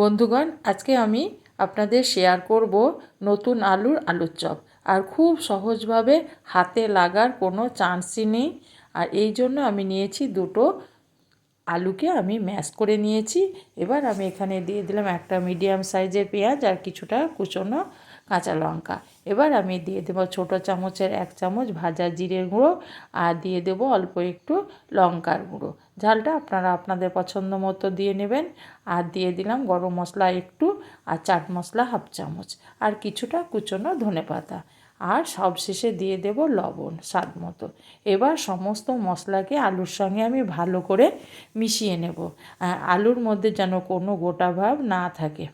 বন্ধুগণ, আজকে আমি আপনাদের শেয়ার করব নতুন আলুর আলুর চপ। আর খুব সহজভাবে হাতে লাগার কোনো চান্সই নেই। আর এই জন্য আমি নিয়েছি দুটো আলুকে আমি ম্যাশ করে নিয়েছি। এবার আমি এখানে দিয়ে দিলাম একটা মিডিয়াম সাইজের পেঁয়াজ আর কিছুটা কুচনো কাঁচা লঙ্কা। এবার আমি দিয়ে দেবো ছোটো চামচের এক চামচ ভাজা জিরের গুঁড়ো আর দিয়ে দেবো অল্প একটু লঙ্কার গুঁড়ো। ঝালটা আপনারা আপনাদের পছন্দ মতো দিয়ে নেবেন। আর দিয়ে দিলাম গরম মশলা একটু আর চাট মশলা হাফ চামচ। আর কিছুটা কুচনো ধনে পাতা। আর সবশেষে দিয়ে দেব লবণ স্বাদ মতো। এবার সমস্ত মশলাকে আলুর সঙ্গে আমি ভালো করে মিশিয়ে নেব। আলুর মধ্যে যেন কোনো গোটা ভাব না থাকে।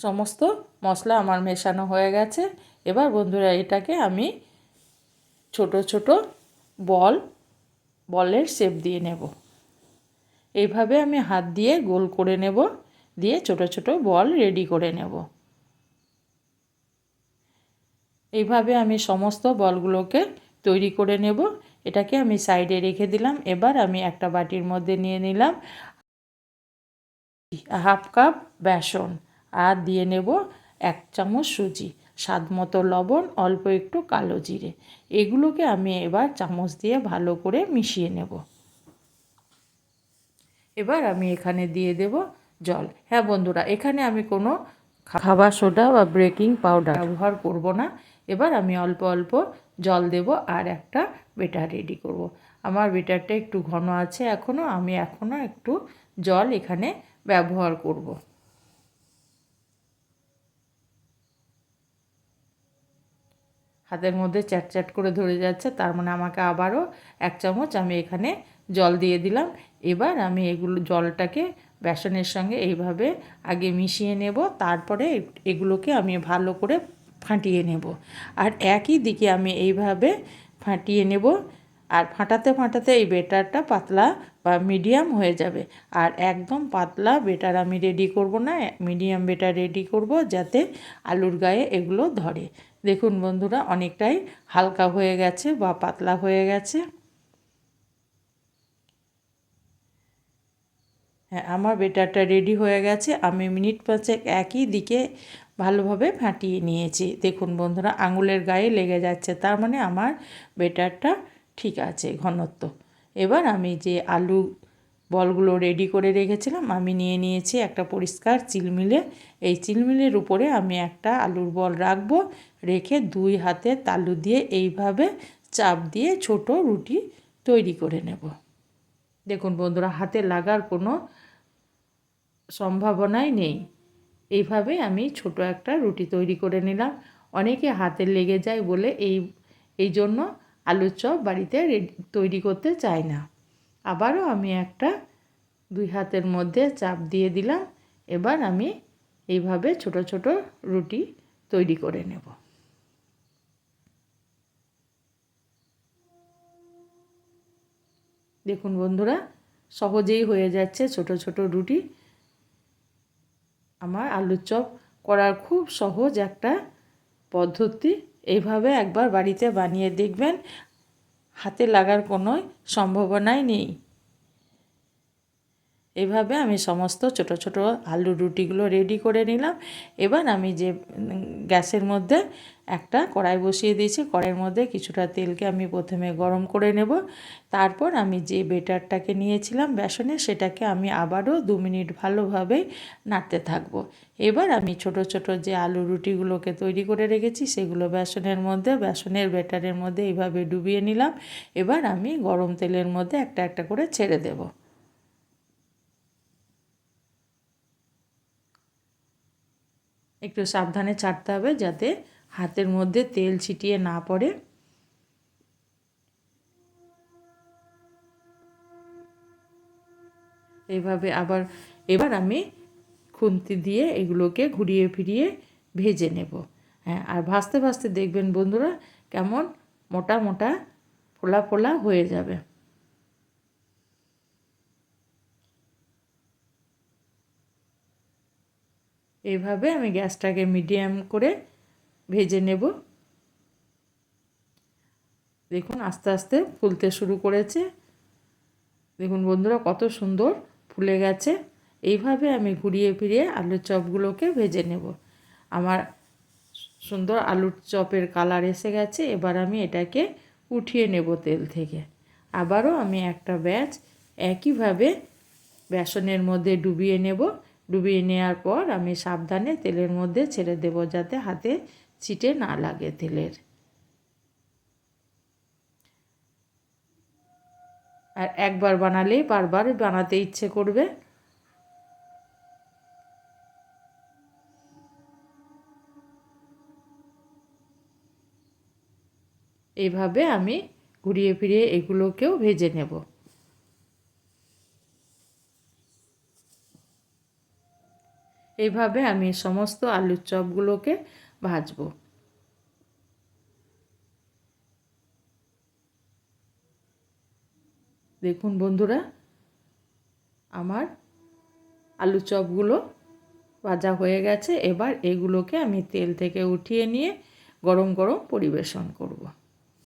সমস্ত মশলা আমার মেশানো হয়ে গেছে। এবার বন্ধুরা, এটাকে আমি ছোট ছোট বল, বলের শেপ দিয়ে নেব। এইভাবে আমি হাত দিয়ে গোল করে নেব, দিয়ে ছোট ছোট বল রেডি করে নেব। এইভাবে আমি সমস্ত বলগুলোকে তৈরি করে নেব। এটাকে আমি সাইডে রেখে দিলাম। এবার আমি একটা বাটির মধ্যে নিয়ে নিলাম। হাফ কাপ বেসন। আর দিয়ে নেব এক চামচ সুজি, স্বাদ মতো লবণ, অল্প একটু কালো জিরে এগুলোকে আমি এবার চামচ দিয়ে ভালো করে মিশিয়ে নেব এবার আমি এখানে দিয়ে দেব জল হ্যাঁ বন্ধুরা, এখানে আমি কোনো খাবার সোডা বা ব্রেকিং পাউডার ব্যবহার করব না এবার আমি অল্প অল্প জল দেব আর একটা বেটার রেডি করব। আমার বেটারটা একটু ঘন আছে এখনও আমি এখনও একটু জল এখানে ব্যবহার করব। হাতের মধ্যে চ্যাট চ্যাট করে ধরে যাচ্ছে, তার মানে আমাকে আবারও এক চামচ আমি এখানে জল দিয়ে দিলাম। এবার আমি এগুলো, জলটাকে বেসনের সঙ্গে এইভাবে আগে মিশিয়ে নেব, তারপরে এগুলোকে আমি ভালো করে ফাটিয়ে নেব। আর একই দিকে আমি এইভাবে ফাটিয়ে নেব আর ফাটাতে ফাটাতে এই বেটারটা পাতলা বা মিডিয়াম হয়ে যাবে। আর একদম পাতলা বেটার আমি রেডি করব না মিডিয়াম বেটার রেডি করব যাতে আলুর গায়ে এগুলো ধরে। দেখুন বন্ধুরা, অনেকটাই হালকা হয়ে গেছে বা পাতলা হয়ে গেছে। হ্যাঁ আমার বেটারটা রেডি হয়ে গেছে। আমি মিনিট পাঁচেক একই দিকে ভালোভাবে ফাটিয়ে নিয়েছি। দেখুন বন্ধুরা, আঙুলের গায়ে লেগে যাচ্ছে। তার মানে আমার বেটারটা ঠিক আছে, ঘনত্ব। এবার আমি যে আলু বলগুলো রেডি করে রেখেছিলাম, আমি নিয়ে নিয়েছি একটা পরিষ্কার চিলমিলে। এই চিলমিলের উপরে আমি একটা আলুর বল রাখব, রেখে দুই হাতে তালু দিয়ে এইভাবে চাপ দিয়ে ছোট রুটি তৈরি করে নেব। দেখুন বন্ধুরা, হাতে লাগার কোনো সম্ভাবনাই নেই। এইভাবে আমি ছোট একটা রুটি তৈরি করে নিলাম। অনেকে হাতে লেগে যায় বলে এই এই জন্য আলুর চপ বাড়িতে তৈরি করতে চাই না। আবারও আমি একটা দুই হাতের মধ্যে চাপ দিয়ে দিলাম। এবার আমি এইভাবে ছোট ছোট রুটি তৈরি করে নেব। দেখুন বন্ধুরা, সহজেই হয়ে যাচ্ছে ছোট ছোট রুটি। আমার আলুর চপ করার খুব সহজ একটা পদ্ধতি। এইভাবে একবার বাড়িতে বানিয়ে দেখবেন। হাতে লাগার কোনো সম্ভাবনাই নেই। এভাবে আমি সমস্ত ছোট ছোট আলু রুটিগুলো রেডি করে নিলাম। এবার আমি যে, গ্যাসের মধ্যে একটা কড়াই বসিয়ে দিয়েছি, কড়াইয়ের মধ্যে কিছুটা তেলকে আমি প্রথমে গরম করে নেব। তারপর আমি যে বেটারটাকে নিয়েছিলাম বেসনে, সেটাকে আমি আবারও দু মিনিট ভালোভাবে নাড়তে থাকব। এবার আমি ছোট ছোট যে আলু রুটিগুলোকে তৈরি করে রেখেছি, সেগুলো বেসনের মধ্যে, বেসনের বেটারের মধ্যে এইভাবে ডুবিয়ে নিলাম। এবার আমি গরম তেলের মধ্যে একটা একটা করে ছেড়ে দেবো। একটু সাবধানে ছাড়তে হবে যাতে হাতের মধ্যে তেল ছিটিয়ে না পড়ে। এইভাবে আবার, এবার আমি খুন্তি দিয়ে এগুলোকে ঘুরিয়ে ফিরিয়ে ভেজে নেব। হ্যাঁ আর ভাজতে ভাজতে দেখবেন বন্ধুরা কেমন মোটা মোটা ফোলা ফোলা হয়ে যাবে। এইভাবে আমি গ্যাসটাকে মিডিয়াম করে ভেজে নেব। দেখুন আস্তে আস্তে ফুলতে শুরু করেছে। দেখুন বন্ধুরা কত সুন্দর ফুলে গেছে। এইভাবে আমি ঘুরিয়ে ফিরিয়ে আলুর চপগুলোকে ভেজে নেব। আমার সুন্দর আলুর চপের কালার এসে গেছে। এবার আমি এটাকে উঠিয়ে নেব তেল থেকে। আবারও আমি একটা ব্যাচ একইভাবে বেসনের মধ্যে ডুবিয়ে নেব। ডুবিয়ে নেওয়ার পর আমি সাবধানে তেলের মধ্যে ছেড়ে দেব যাতে হাতে ছিটে না লাগে তেলের। আর একবার বানালেই বারবার বানাতে ইচ্ছে করবে। এইভাবে আমি ঘুরিয়ে ফিরিয়ে এগুলোকেও ভেজে নেব। এইভাবে আমি সমস্ত আলুর চপগুলোকে ভাজবো। দেখুন বন্ধুরা, আমার আলু চপগুলো ভাজা হয়ে গেছে। এবার এগুলোকে আমি তেল থেকে উঠিয়ে নিয়ে গরম গরম পরিবেশন করব।